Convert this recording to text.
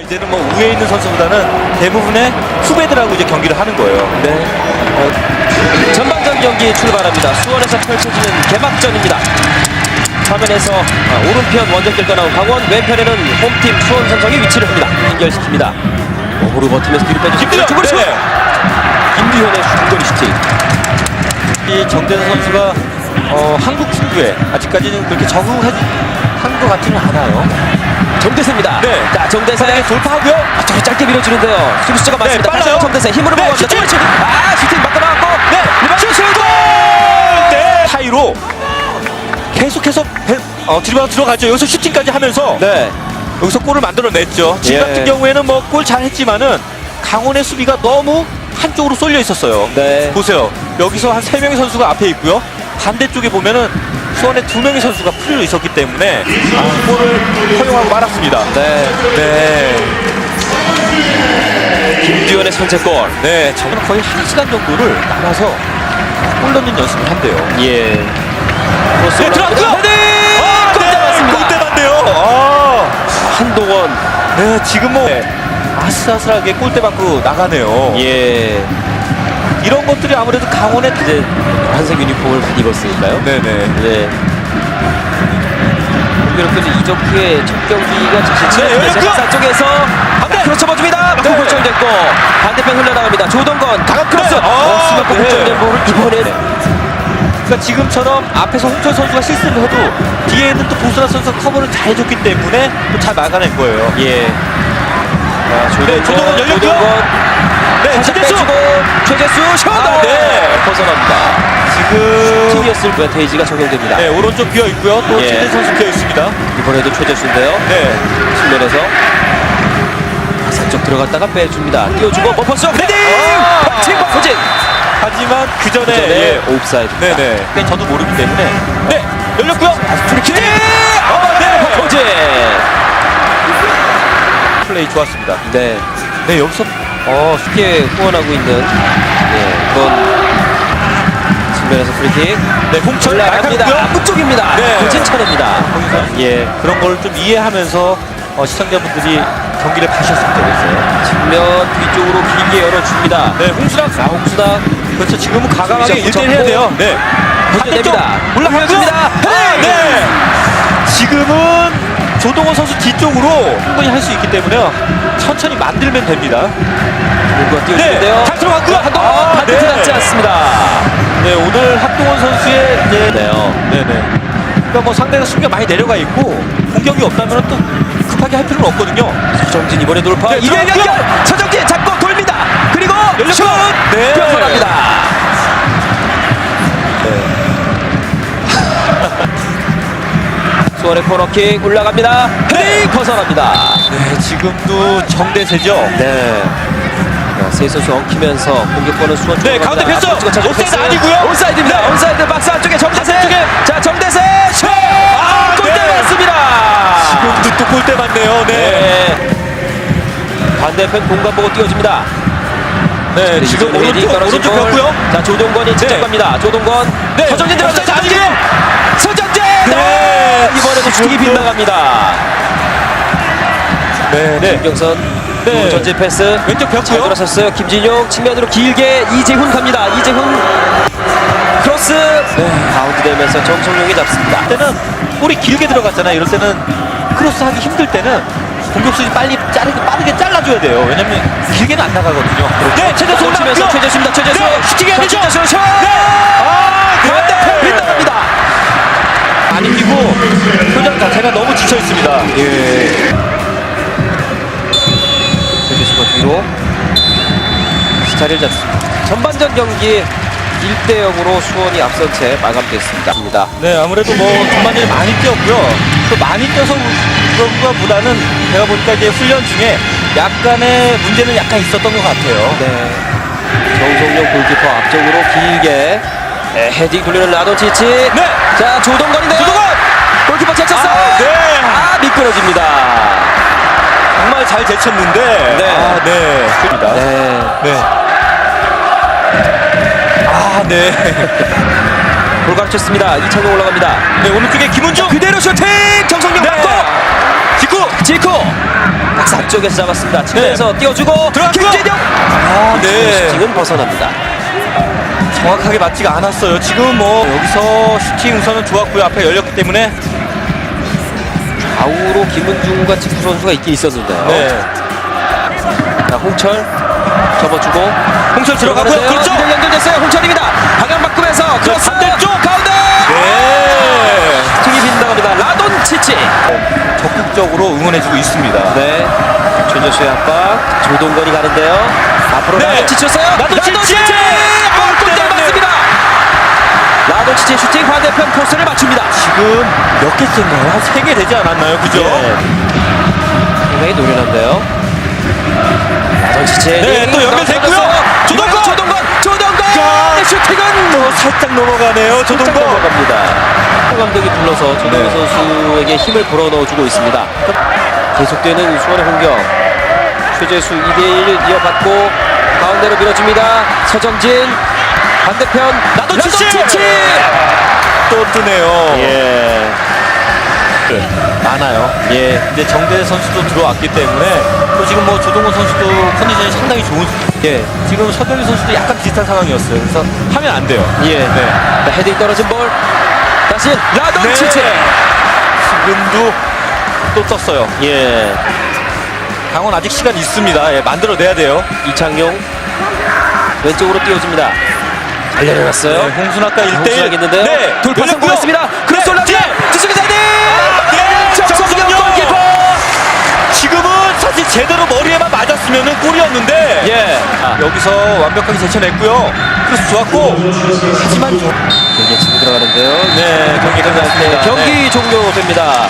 이제는 뭐 우에 있는 선수보다는 대부분의 후배들하고 이제 경기를 하는 거예요. 네. 어, 전반전 경기 출발합니다. 수원에서 펼쳐지는 개막전입니다. 화면에서 아, 오른편 원정길 떠나온 강원, 왼편에는 홈팀 수원 삼성이 위치를 합니다. 연결시킵니다. 몸으로 버티면서 뒤로 빼주고 김두현! 중거리 슛! 네. 김두현의 중거리 슈팅. 이 정대선 선수가 어, 한국 친구에 아직까지는 그렇게 적응한 것 같지는 않아요. 정대세입니다. 네. 자, 정대세 돌파하고요. 아, 저기 짧게 밀어주는데요. 수비수가 맞습니다. 빨라요. 다시 한번 정대세 힘으로 네, 슈팅! 슈팅! 아, 슈팅 맞고 나왔고 네, 리바운드 슛! 골! 네. 사이로 계속해서 배- 어, 들어가 들어가죠. 여기서 슈팅까지 하면서 네. 여기서 골을 만들어냈죠. 지금 예. 같은 경우에는 뭐 골 잘했지만은 강원의 수비가 너무 한쪽으로 쏠려 있었어요. 네. 보세요. 여기서 한 세 명의 선수가 앞에 있고요. 반대쪽에 보면은 수원에 두 명의 선수가 풀려 있었기 때문에 아, 골을 허용하고 말았습니다. 네. 네. 김두현의 선제골. 네. 저는 거의 한 시간 정도를 나가서 골 넣는 연습을 한대요. 예. 네, 들어갔고요. 헤딩! 아, 골 네. 잡았습니다. 골대 맞네요. 아. 한동원. 네, 지금 뭐 아슬아슬하게 골대 맞고 나가네요. 예. 이런 것들이 아무래도 강원의 이제 한색 유니폼을 많이 입었으니까요. 네네. 네. 공교롭게도 이적후의 첫 경기가 자신 네, 치렀는데 열렸고요. 제작사 쪽에서 네. 크로스 쳐줍니다. 맞고 네. 골절됐고 반대편 흘러나갑니다. 조동건 강한 크로스. 네. 아, 어, 스마트 네. 골절된 볼을 이번에 그러니까 지금처럼 앞에서 홍철 선수가 실수를 해도 뒤에 있는 또 보스나 선수가 커버를 잘 해줬기 때문에 또 잘 막아낸 거예요. 예. 자, 조동건, 네, 조동건 열렸고요. 조동건 네, 최재수! 최재수 슛! 아, 네. 벗어납니다. 지금 팀이었을 때 데이지가 적용됩니다. 네, 오른쪽 비어 있고요. 또 예. 최대 선수 비어 있습니다. 이번에도 최재수인데요. 네. 측면에서 살짝 들어갔다가 빼줍니다. 띄워주고 버퍼스 헤딩! 아. 박칭 박호진! 하지만 그 전에 예. 옵사이드입니다. 네네. 근데 저도 모르기 때문에 네 열렸고요. 프리킥! 아, 네. 박호진! 플레이 좋았습니다. 네. 네 여기서 어, 쉽게 후원하고 있는 예, 그런 측면에서 프리킥. 네 홍철 올라갑니다. 날카롭고요. 앞쪽입니다. 네. 호진 차례입니다. 예. 그런 걸 좀 이해하면서 어, 시청자분들이 경기를 봐주셨으면 좋겠어요. 측면 뒤쪽으로 길게 열어줍니다. 네 홍수락 자, 홍수다. 그렇죠. 지금은 과감하게 붙잡고 1대1 해야 돼요. 네. 올려냅니다. 올라가고요. 올려줍니다. 아, 헤딩! 네. 지금은 조동원 선수 뒤쪽으로 충분히 할 수 있기 때문에요. 천천히 만들면 됩니다. 누가 띄워주는데요. 네, 잘 들어갔고요. 한동원 아, 반대트 네. 닿지 않습니다. 네, 오늘 학동원 선수의 이제 네요. 네네. 그러니까 뭐 상대가 수비가 많이 내려가 있고 공격이 없다면 또 급하게 할 필요는 없거든요. 서정진 이번에 돌파. 네, 이대. 연결. 서정진 잡고 돌립니다. 그리고 슛. 네. 수원의 코너킥 올라갑니다. 헤딩 벗어납니다. 네, 지금도 정대세죠. 네. 자, 세 선수 엉키면서 공격권은 수원 네, 가운데 찍어 옵사이드. 아니고요. 옵사이드입니다. 네. 옵사이드 박스 안쪽에 정대세. 자, 정대세 슛! 아, 골대 네. 맞습니다. 지금도 또 골대 맞네요. 네. 네. 반대편 공간 보고 띄워줍니다. 네, 네, 지금 오른쪽 오른쪽 볼. 폈고요. 자 조동건이 직접 네. 갑니다. 조동건. 네. 서정진 들어갔어 슈팅이 빗나갑니다. 네, 네. 김경선. 네. 전진 패스. 왼쪽 잘 폈고요. 돌아섰어요. 김진용 측면으로 길게 이재훈 갑니다. 이재훈 크로스. 네. 바운드 되면서 정성용이 잡습니다. 때는 볼이 길게 들어갔잖아요. 이럴 때는 크로스 하기 힘들 때는 공격수이 빨리 자르게 빠르게 잘라줘야 돼요. 왜냐면 길게는 안 나가거든요. 네, 최대수 치면서 올라갔고요. 최재수입니다. 최재수. 자리를 잡습니다. 전반전 경기 1대 0으로 수원이 앞선 채 마감됐습니다. 네, 아무래도 뭐 전반전에 많이 뛰었고요. 또 많이 뛰어서 그런 것보다는 제가 보니까 이제 훈련 중에 약간의 문제는 약간 있었던 것 같아요. 네. 정성용 골키퍼 앞쪽으로 길게 네, 헤딩 돌리는 라도치치. 네. 자 조동건인데요. 조동건! 골키퍼 제쳤어요. 아, 네. 아, 미끄러집니다. 정말 잘 제쳤는데. 네. 아, 네. 네. 네. 아, 네. 골 가르쳤습니다. 이창용 올라갑니다. 네, 오른쪽에 김은중. 그대로 슈팅! 정성용 네. 맞고 직구! 지코 박스 안쪽에서 잡았습니다. 측면에서 띄워주고 들어갔고요. 김재경 아, 네. 슈팅은 벗어납니다. 정확하게 맞지가 않았어요. 지금 뭐 여기서 슈팅 우선은 좋았고요. 앞에 열렸기 때문에. 좌우로 김은중과 직구 선수가 있긴 있었는데요. 네. 자, 홍철 접어주고 홍철 들어가고요. 그렇죠. 연결됐어요. 홍철입니다. 방향 바꾸면서 크로스 반대쪽! 가운데 네. 슈팅이 빗나갑니다. 라돈 치치 적극적으로 응원해주고 있습니다. 네. 조조수의 압박 조동건이 가는데요. 앞으로 네. 라돈 치치였어요. 라돈 치치! 아웃 골대. 맞습니다. 라돈 치치의 슈팅 반대편 포스를 맞춥니다. 지금 몇 개째인가요? 한 세 개 되지 않았나요? 그죠? 예. 굉장히 노련한데요. 치치의 네, 링또 연결됐고요. 들어가서 조동건! 조동건 조동건 자, 슈팅은 또 살짝 넘어가네요. 조동건. 넘어갑니다. 조 감독이 불러서 조동건 네. 선수에게 힘을 불어 넣어주고 있습니다. 계속되는 수원의 공격. 최재수 2대1 이어받고 가운데로 밀어줍니다. 서정진 반대편 치치! 치치! 또 뜨네요. 예. 많아요. 예. 근데 정대 선수도 들어왔기 때문에 또 지금 뭐 조동원 선수도 컨디션이 상당히 좋은 예. 지금 서경희 선수도 약간 비슷한 상황이었어요. 그래서 하면 안 돼요. 예. 네. 자, 헤딩 떨어진 볼. 다시 라돈 네. 치치! 지금도 또 떴어요. 예. 강원 아직 시간 있습니다. 예, 만들어내야 돼요. 이창용 왼쪽으로 띄워줍니다. 잘 내려갔어요. 네, 홍순 아까 1대1. 홍순아겠는데요. 네, 돌파 열렸고요. 성공했습니다. 크로스 네, 올라옵니다. 뒤쪽에서 헤딩! 제대로 머리에만 맞았으면 골이었는데 예. 아, 여기서 완벽하게 제쳐냈고요. 그래서 좋았고 하지만 좀 경기에 치고 들어가는데요. 네, 경기 끝났습니다. 경기 종료됩니다.